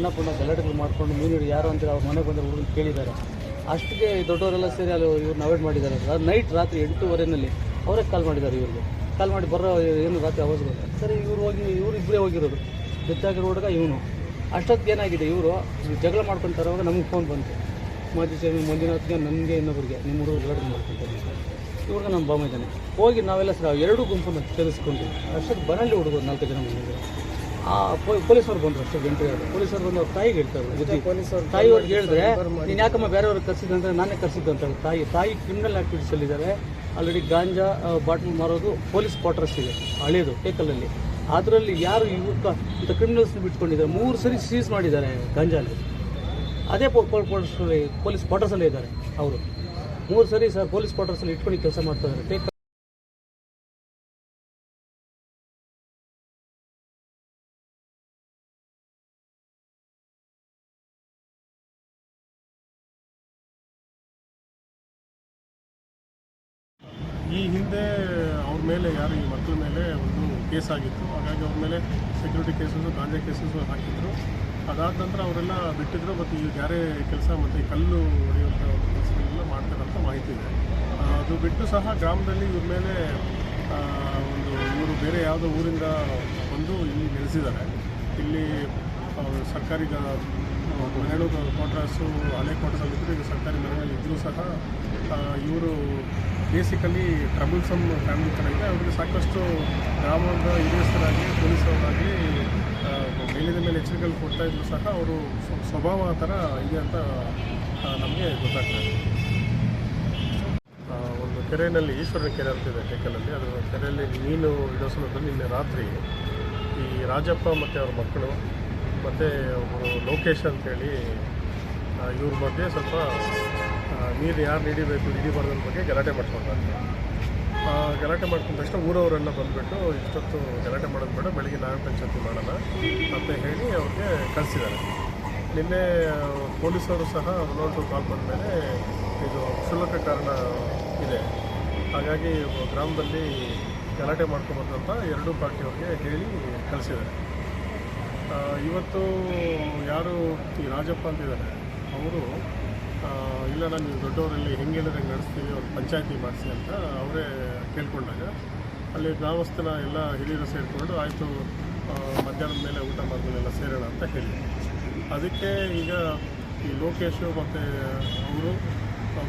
ಸಣ್ಣ ಪುಣ್ಣ ಗಲಾಟೆಗಳು ಮಾಡಿಕೊಂಡು ಮೀನು ಹಿಡಿದು ಯಾರು ಅಂತೇಳಿ ಅವ್ರ ಮನೆಗೆ ಬಂದರೆ ಹುಡುಗರು ಕೇಳಿದ್ದಾರೆ. ಅಷ್ಟಕ್ಕೆ ದೊಡ್ಡವರೆಲ್ಲ ಸೇರಿ ಅಲ್ಲಿ ಇವ್ರನ್ನ ಅವಾಯ್ಡ್ ಮಾಡಿದ್ದಾರೆ. ಸರ್ ನೈಟ್ ರಾತ್ರಿ ಎಂಟೂವರೆನಲ್ಲಿ ಅವರೇ ಕಾಲ್ ಮಾಡಿದ್ದಾರೆ ಇವ್ರಿಗೆ. ಕಾಲ್ ಮಾಡಿ ಬರೋ ಏನು ರಾತ್ರಿ ಅವಾಜ್ ಸರಿ, ಇವ್ರು ಹೋಗಿ, ಇವ್ರು ಇಬ್ಬರೇ ಹೋಗಿರೋದು. ಜೊತೆಗಿರೋ ಹುಡುಗ ಇವನು. ಅಷ್ಟೊತ್ತಿಗೆ ಏನಾಗಿದೆ, ಇವರು ಜಗಳ ಮಾಡ್ಕೊತಾರವಾಗ ನಮಗೆ ಫೋನ್ ಬಂತು. ಮಾಜಿ ಸೇವೆ ಮಂಜುನಾಥ್ಗೆ ನನಗೆ ಇನ್ನೊಬ್ಬರಿಗೆ ನಿಮ್ಮ ಹುಡುಗರು ಗಲಾಟೆ ಮಾಡ್ಕೊತಾರೆ ಇವ್ರಿಗೆ ನಮ್ಮ ಬಾಂಬ ಇದ್ದಾನೆ ಹೋಗಿ ನಾವೆಲ್ಲ ಸರ್ ಎರಡು ಗುಂಪನ್ನು ಸೇರಿಸ್ಕೊಂಡು ಅಷ್ಟೊತ್ತು ಬರಲ್ಲಿ ಹುಡುಗರು ನಾಲ್ಕು ಜನ ಬಂದಿದ್ದಾರೆ. ಪೊಲೀಸರು ಬಂದರು ಅಷ್ಟೇ ಗಂಟೆ ಪೊಲೀಸರು ಬಂದು ಅವ್ರ ತಾಯಿಗೆ ಹೇಳ್ತಾರೆ ಬುದ್ಧಿ ತಾಯಿಯವ್ರಿಗೆ ಹೇಳಿದ್ರೆ ನೀನು ಯಾಕಮ್ಮ ಬೇರೆಯವ್ರಿಗೆ ಕರ್ಸಿದ್ದೆ ಅಂತ ನಾನೇ ಕರ್ಸಿದ್ದು ಅಂತ ತಾಯಿ ತಾಯಿ ಕ್ರಿಮಿನಲ್ ಆ್ಯಕ್ಟಿವಿಟೀಸಲ್ಲಿದ್ದಾರೆ ಆಲ್ರೆಡಿ ಗಾಂಜಾ ಬಾಟ್ಲ್ ಮಾರೋದು ಪೊಲೀಸ್ ಕ್ವಾರ್ಟರ್ಸ್ ಇದೆ ಹಳೇದು ಟೇಕಲಲ್ಲಿ ಅದರಲ್ಲಿ ಯಾರು ಯುವಕ ಇಂಥ ಕ್ರಿಮಿನಲ್ಸ್ನ ಬಿಟ್ಕೊಂಡಿದ್ದಾರೆ? ಮೂರು ಸರಿ ಸೀಸ್ ಮಾಡಿದ್ದಾರೆ ಗಾಂಜಾಲಿ. ಅದೇ ಪೊಲೀಸ್ ಪೊಲೀಸ್ ಕ್ವಾರ್ಟರ್ಸಲ್ಲೇ ಇದ್ದಾರೆ ಅವರು. ಮೂರು ಸರಿ ಸರ್ ಪೊಲೀಸ್ ಕ್ವಾರ್ಟರ್ಸಲ್ಲಿ ಇಟ್ಕೊಂಡು ಕೆಲಸ ಮಾಡ್ತಾ ಇದ್ದಾರೆ. ಈ ಹಿಂದೆ ಅವ್ರ ಮೇಲೆ ಯಾರು ಈ ಮಕ್ಕಳ ಮೇಲೆ ಒಂದು ಕೇಸ್ ಆಗಿತ್ತು. ಹಾಗಾಗಿ ಅವ್ರ ಮೇಲೆ ಸೆಕ್ಯೂರಿಟಿ ಕೇಸಸ್ಸು ಗಾಂಜೆ ಕೇಸಸ್ಸು ಹಾಕಿದ್ರು. ಅದಾದ ನಂತರ ಅವರೆಲ್ಲ ಬಿಟ್ಟಿದ್ರು, ಮತ್ತು ಈ ಬೇರೆ ಕೆಲಸ ಮತ್ತು ಈ ಕಲ್ಲು ಹೊಡೆಯುವಂಥ ಕೆಲಸಗಳೆಲ್ಲ ಮಾಡ್ತಾರಂತ ಮಾಹಿತಿ ಇದೆ. ಅದು ಬಿಟ್ಟು ಸಹ ಗ್ರಾಮದಲ್ಲಿ ಇವ್ರ ಮೇಲೆ ಒಂದು ಇವರು ಬೇರೆ ಯಾವುದೋ ಊರಿಂದ ಬಂದು ಇಲ್ಲಿ ನೆಲೆಸಿದ್ದಾರೆ. ಇಲ್ಲಿ ಸರ್ಕಾರಿ ಮನೆಗಳು ಕ್ವಾರ್ಟರ್ಸು ಹಳೆ ಕ್ವಾರ್ಟರ್ಸಲ್ಲಿ ಈಗ ಸರ್ಕಾರಿ ಮನೆಗಳಲ್ಲಿ ಇದ್ದರೂ ಸಹ ಇವರು ಬೇಸಿಕಲಿ ಟ್ರಬಲ್ಸಮ್ ಫ್ಯಾಮಿಲಿ ಥರ ಇದೆ. ಅವರಿಗೆ ಸಾಕಷ್ಟು ಗ್ರಾಮದ ಹಿರಿಯಸ್ಥರಾಗಿ ಪೊಲೀಸರಾಗಿ ಮೇಲಿನ ಮೇಲೆ ಎಚ್ಚರಿಕೆಗಳು ಕೊಡ್ತಾ ಇದ್ರು ಸಹ ಅವರು ಸ್ವ- ಸ್ವಭಾವ ಆ ಥರ ಇದೆ ಅಂತ ನಮಗೆ ಗೊತ್ತಾಗ್ತದೆ. ಒಂದು ಕೆರೆಯಲ್ಲಿ ಈಶ್ವರನ ಕೆರೆ ಅಂತಿದೆ ಟೇಕಲಲ್ಲಿ ಅದರ ಕೆರೆಯಲ್ಲಿ ಮೀನು ಇಡೋ ಸಂದರ್ಭದಲ್ಲಿ ನಿನ್ನೆ ರಾತ್ರಿ ಈ ರಾಜಪ್ಪ ಮತ್ತು ಅವ್ರ ಮಕ್ಕಳು ಮತ್ತು ಒಬ್ಬರು ಲೋಕೇಶ್ ಅಂತೇಳಿ ಇವ್ರ ಮಧ್ಯೆ ಸ್ವಲ್ಪ ನೀರು ಯಾರು ಹಿಡಿಬೇಕು ಹಿಡಿಬಾರ್ದು ಅನ್ನೋ ಬಗ್ಗೆ ಗಲಾಟೆ ಮಾಡ್ಕೊಂಡ್ರೆ. ಗಲಾಟೆ ಮಾಡ್ಕೊಂಡ ತಕ್ಷಣ ಊರವರೆಲ್ಲ ಬಂದುಬಿಟ್ಟು ಇಷ್ಟೊತ್ತು ಗಲಾಟೆ ಮಾಡೋದು ಬೇಡ ಬೆಳಗ್ಗೆ ನಾವೇ ಪಂಚಾಯತಿ ಮಾಡೋಣ ಅಂತ ಹೇಳಿ ಅವ್ರಿಗೆ ಕಳಿಸಿದ್ದಾರೆ. ನಿನ್ನೆ ಪೊಲೀಸರು ಸಹ ಒಂದೊಂದು ಕಾಲ್ ಬಂದ ಮೇಲೆ ಇದು ಕ್ಷುಲ್ಲಕ ಕಾರಣ ಇದೆ. ಹಾಗಾಗಿ ಗ್ರಾಮದಲ್ಲಿ ಗಲಾಟೆ ಮಾಡ್ಕೊಬಾರ್ದು ಅಂತ ಎರಡೂ ಪಾರ್ಟಿಯವ್ರಿಗೆ ಹೇಳಿ ಕಳಿಸಿದ್ದಾರೆ. ಆ, ಇವತ್ತು ಯಾರು ಈ ರಾಜಪ್ಪ ಅಂತಿದ್ದಾರೆ ಅವರು ಇಲ್ಲ, ನಾನು ನೀವು ದೊಡ್ಡವರಲ್ಲಿ ಹೆಂಗೆ ಹೇಳಿದ್ರೆ ನಡೆಸ್ತೀವಿ, ಅವ್ರು ಪಂಚಾಯತಿ ಮಾಡಿಸಿ ಅಂತ ಅವರೇ ಕೇಳ್ಕೊಂಡಾಗ, ಅಲ್ಲಿ ಗ್ರಾಮಸ್ಥನ ಎಲ್ಲ ಹಿರಿಯರು ಸೇರಿಕೊಂಡು ಆಯಿತು ಮಧ್ಯಾಹ್ನದ ಮೇಲೆ ಊಟ ಮಾಡಿದ್ಮೇಲೆಲ್ಲ ಸೇರೋಣ ಅಂತ ಹೇಳಿ. ಅದಕ್ಕೆ ಈಗ ಈ ಲೋಕೇಶು ಮತ್ತು ಅವರು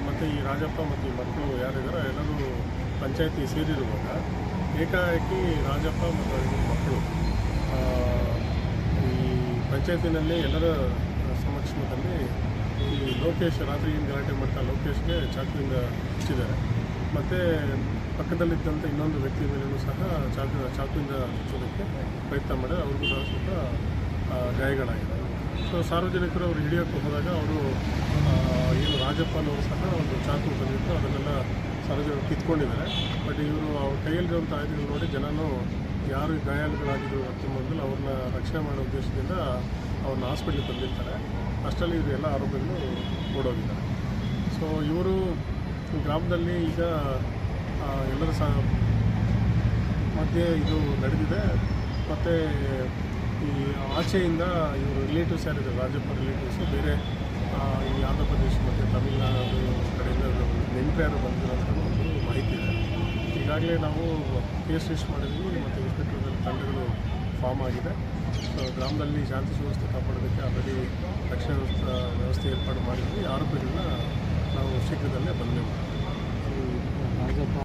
ಮತ್ತು ಈ ರಾಜಪ್ಪ ಮತ್ತು ಈ ಮಕ್ಕಳು ಯಾರಿದ್ದಾರೆ ಎಲ್ಲರೂ ಪಂಚಾಯತಿ ಸೇರಿರುವಾಗ ಏಕಾಏಕಿ ರಾಜಪ್ಪ ಮತ್ತು ಅವರಿಗೆ ಮಕ್ಕಳು ಈ ಪಂಚಾಯತಿನಲ್ಲಿ ಎಲ್ಲರ ಸಮಕ್ಷಮದಲ್ಲಿ ಈ ಲೋಕೇಶ್ ರಾತ್ರಿ ಏನು ಗಲಾಟೆ ಮಾಡ್ತಾ ಲೋಕೇಶ್ಗೆ ಚಾಕುವಿಂದ ಹಚ್ಚಿದ್ದಾರೆ. ಮತ್ತು ಪಕ್ಕದಲ್ಲಿದ್ದಂಥ ಇನ್ನೊಂದು ವ್ಯಕ್ತಿ ಮೇಲೂ ಸಹ ಚಾಕು, ಚಾಕುವಿಂದ ಹಚ್ಚೋದಕ್ಕೆ ಪ್ರಯತ್ನ ಮಾಡಿ ಅವ್ರಿಗೂ ಸಹ ಸ್ವಲ್ಪ ಗಾಯಗಳಾಗಿದೆ. ಸೊ ಸಾರ್ವಜನಿಕರು ಅವರು ಹಿಡಿಯೋಕ್ಕೆ ಹೋದಾಗ ಅವರು ಏನು ರಾಜಪ್ಪನವರು ಸಹ ಒಂದು ಚಾಕು ಬಂದಿತ್ತು ಅದನ್ನೆಲ್ಲ ಸಾರ್ವಜನಿಕರು ಕಿತ್ಕೊಂಡಿದ್ದಾರೆ. ಬಟ್ ಇವರು ಅವ್ರ ಕೈಯಲ್ಲಿರುವಂಥ ಆಯುಧಗಳು ನೋಡಿ ಜನನು ಯಾರು ಗಾಯಾಳುಗಳಾಗಿದ್ದರು ಅಂತ ಮೊದಲು ಅವ್ರನ್ನ ರಕ್ಷಣೆ ಮಾಡೋ ಉದ್ದೇಶದಿಂದ ಅವ್ರನ್ನ ಹಾಸ್ಪಿಟ್ಲಿಗೆ ತಂದಿರ್ತಾರೆ. ಅಷ್ಟರಲ್ಲಿ ಇವರು ಎಲ್ಲ ಆರೋಪಿಗಳು ಓಡೋಗಿದ್ದಾರೆ. ಸೊ ಇವರು ಗ್ರಾಮದಲ್ಲಿ ಈಗ ಎಲ್ಲರ ಸಹ ಮಧ್ಯೆ ಇದು ನಡೆದಿದೆ. ಮತ್ತು ಈ ಆಚೆಯಿಂದ ಇವರು ರಿಲೇಟಿವ್ಸ್ ಯಾರಿದ್ದಾರೆ, ರಾಜಪ್ಪ ರಿಲೇಟಿವ್ಸು ಬೇರೆ ಈ ಆಂಧ್ರ ಪ್ರದೇಶ ಮತ್ತು ತಮಿಳುನಾಡು ಕಡೆಯಿಂದ ನೆಂಟರು ಯಾರು ಬಂದಿರೋ ಅಂತ ಒಂದು ಮಾಹಿತಿ ಇದೆ. ಈಗಾಗಲೇ ನಾವು ಕೇಸ್ ರಿಜಿಸ್ಟರ್ ಮಾಡಿದ್ವಿ, ಮತ್ತು ಇನ್ಸ್ಪೆಕ್ಟರ್ ತಂಡಗಳು ಫಾರ್ಮ್ ಆಗಿದೆ. ಸೊ ಗ್ರಾಮದಲ್ಲಿ ಶಾಂತಿ ಸುವ್ಯವಸ್ಥೆ ಕಾಪಾಡೋದಕ್ಕೆ ಆಲ್ರೆಡಿ ರಕ್ಷಣಾ ವ್ಯವಸ್ಥೆ ಏರ್ಪಾಡು ಮಾಡಿದ್ವಿ. ಆರೋಪಿಗಳನ್ನ ನಾವು ಶೀಘ್ರದಲ್ಲೇ ಬಂದೆವು